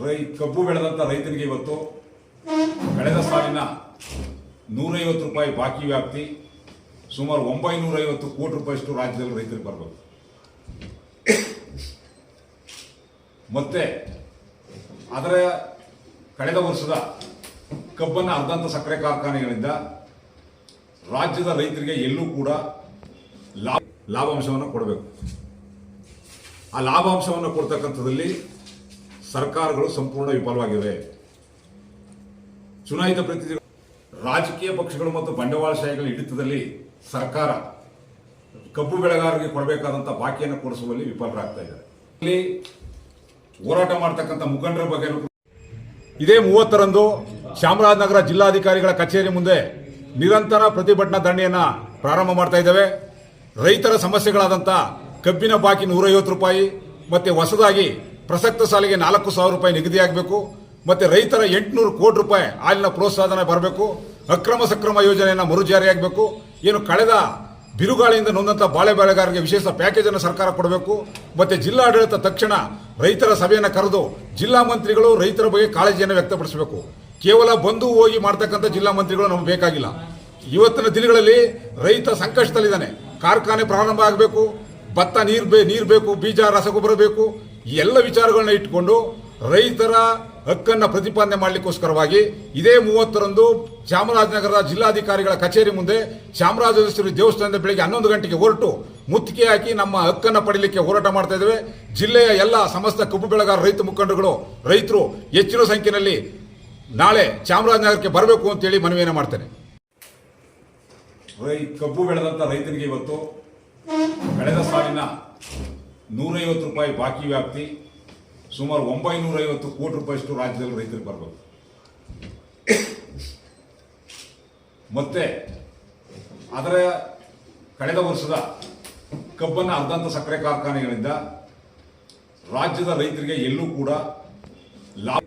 ರೈ ಕಬ್ಬು ಬೆಳೆದಂತ ರೈತನಿಗೆ ಇವತ್ತು ಕಳೆದ ಸಾಲಿನ ನೂರೈವತ್ತು ರೂಪಾಯಿ ಬಾಕಿ ವ್ಯಾಪ್ತಿ, ಸುಮಾರು ಒಂಬೈನೂರ ಐವತ್ತು ಕೋಟಿ ರೂಪಾಯಿಷ್ಟು ರಾಜ್ಯದಲ್ಲಿ ರೈತರಿಗೆ ಬರಬೇಕು ಮತ್ತೆ ಅದರ ಕಳೆದ ವರ್ಷದ ಕಬ್ಬನ್ನು ಅರ್ಧಂತ ಸಕ್ಕರೆ ಕಾರ್ಖಾನೆಗಳಿಂದ ರಾಜ್ಯದ ರೈತರಿಗೆ ಎಲ್ಲೂ ಕೂಡ ಲಾಭ, ಲಾಭಾಂಶವನ್ನು ಕೊಡಬೇಕು. ಆ ಲಾಭಾಂಶವನ್ನು ಕೊಡ್ತಕ್ಕಂಥದ್ದಲ್ಲಿ ಸರ್ಕಾರಗಳು ಸಂಪೂರ್ಣ ವಿಫಲವಾಗಿವೆ. ಚುನಾಯಿತ ಪ್ರತಿನಿಧಿಗಳು ರಾಜಕೀಯ ಪಕ್ಷಗಳು ಮತ್ತು ಬಂಡವಾಳಶಾಹಿಗಳ ಹಿಡಿತದಲ್ಲಿ ಸರ್ಕಾರ ಕಬ್ಬು ಬೆಳೆಗಾರರಿಗೆ ಕೊಡಬೇಕಾದಂಥ ಬಾಕಿಯನ್ನು ಕೊಡಿಸುವಲ್ಲಿ ವಿಫಲರಾಗ್ತಾ ಇದ್ದಾರೆ. ಇಲ್ಲಿ ಹೋರಾಟ ಮಾಡ್ತಕ್ಕಂಥ ಮುಖಂಡರ ಬಗ್ಗೆ ಇದೇ ಮೂವತ್ತರಂದು ಚಾಮರಾಜನಗರ ಜಿಲ್ಲಾಧಿಕಾರಿಗಳ ಕಚೇರಿ ಮುಂದೆ ನಿರಂತರ ಪ್ರತಿಭಟನಾ ದಂಡೆಯನ್ನ ಪ್ರಾರಂಭ ಮಾಡ್ತಾ ಇದ್ದೇವೆ. ರೈತರ ಸಮಸ್ಯೆಗಳಾದಂಥ ಕಬ್ಬಿನ ಬಾಕಿ ನೂರೈವತ್ತು ರೂಪಾಯಿ ಮತ್ತೆ ಹೊಸದಾಗಿ ಪ್ರಸಕ್ತ ಸಾಲಿಗೆ ನಾಲ್ಕು ಸಾವಿರ ರೂಪಾಯಿ ನಿಗದಿಯಾಗಬೇಕು ಮತ್ತೆ ರೈತರ ಎಂಟುನೂರು ಕೋಟಿ ರೂಪಾಯಿ ಹಾಲಿನ ಪ್ರೋತ್ಸಾಹನ ಬರಬೇಕು, ಅಕ್ರಮ ಸಕ್ರಮ ಯೋಜನೆಯನ್ನು ಮರುಜಾರಿಯಾಗಬೇಕು ಏನು ಕಳೆದ ಬಿರುಗಾಳಿಯಿಂದ ನೊಂದಂಥ ಬಾಳೆ ಬೆಳೆಗಾರರಿಗೆ ವಿಶೇಷ ಪ್ಯಾಕೇಜ್ ಅನ್ನು ಸರ್ಕಾರ ಕೊಡಬೇಕು, ಮತ್ತೆ ಜಿಲ್ಲಾಡಳಿತ ತಕ್ಷಣ ರೈತರ ಸಭೆಯನ್ನು ಕರೆದು ಜಿಲ್ಲಾ ಮಂತ್ರಿಗಳು ರೈತರ ಬಗ್ಗೆ ಕಾಳಜಿಯನ್ನು ವ್ಯಕ್ತಪಡಿಸಬೇಕು. ಕೇವಲ ಬಂದು ಹೋಗಿ ಮಾಡ್ತಕ್ಕಂಥ ಜಿಲ್ಲಾ ಮಂತ್ರಿಗಳು ನಮಗೆ ಬೇಕಾಗಿಲ್ಲ. ಇವತ್ತಿನ ದಿನಗಳಲ್ಲಿ ರೈತ ಸಂಕಷ್ಟದಲ್ಲಿದ್ದಾನೆ. ಕಾರ್ಖಾನೆ ಪ್ರಾರಂಭ ಆಗಬೇಕು, ಭತ್ತ ನೀರು ಬೇ ನೀರು ಬೇಕು, ಬೀಜ ರಸಗೊಬ್ಬರ ಬೇಕು ಎಲ್ಲ ವಿಚಾರಗಳನ್ನ ಇಟ್ಕೊಂಡು ರೈತರ ಹಕ್ಕನ್ನು ಪ್ರತಿಪಾದನೆ ಮಾಡಲಿಕ್ಕೋಸ್ಕರವಾಗಿ ಇದೇ ಮೂವತ್ತರಂದು ಚಾಮರಾಜನಗರದ ಜಿಲ್ಲಾಧಿಕಾರಿಗಳ ಕಚೇರಿ ಮುಂದೆ ಚಾಮರಾಜೇಶ್ವರಿ ದೇವಸ್ಥಾನದ ಬೆಳಗ್ಗೆ ಹನ್ನೊಂದು ಗಂಟೆಗೆ ಹೊರಟು ಮುತ್ತಿಗೆ ಹಾಕಿ ನಮ್ಮ ಹಕ್ಕನ್ನು ಪಡೀಲಿಕ್ಕೆ ಹೋರಾಟ ಮಾಡ್ತಾ ಇದ್ದೇವೆ. ಜಿಲ್ಲೆಯ ಎಲ್ಲ ಸಮಸ್ತ ಕಬ್ಬು ಬೆಳೆಗಾರ ರೈತ ಮುಖಂಡರುಗಳು, ರೈತರು ಹೆಚ್ಚಿನ ಸಂಖ್ಯೆಯಲ್ಲಿ ನಾಳೆ ಚಾಮರಾಜನಗರಕ್ಕೆ ಬರಬೇಕು ಅಂತೇಳಿ ಮನವಿಯನ್ನು ಮಾಡ್ತೇನೆ. ಕಬ್ಬು ಬೆಳೆದಂತ ರೈತನಿಗೆ ಇವತ್ತು, ಕಳೆದ ಸಾಲಿನ ನೂರೈವತ್ತು ರೂಪಾಯಿ ಬಾಕಿ ವ್ಯಾಪ್ತಿ, ಸುಮಾರು ಒಂಬೈನೂರ ಐವತ್ತು ಕೋಟಿ ರೂಪಾಯಿಷ್ಟು ರಾಜ್ಯದಲ್ಲಿ ರೈತರಿಗೆ ಬರಬೇಕು ಮತ್ತೆ, ಅದರ ಕಳೆದ ವರ್ಷದ ಕಬ್ಬನ್ನು ಅರ್ಧಂತ ಸಕ್ಕರೆ ಕಾರ್ಖಾನೆಗಳಿಂದ ರಾಜ್ಯದ ರೈತರಿಗೆ ಎಲ್ಲೂ ಕೂಡ ಲಾಭ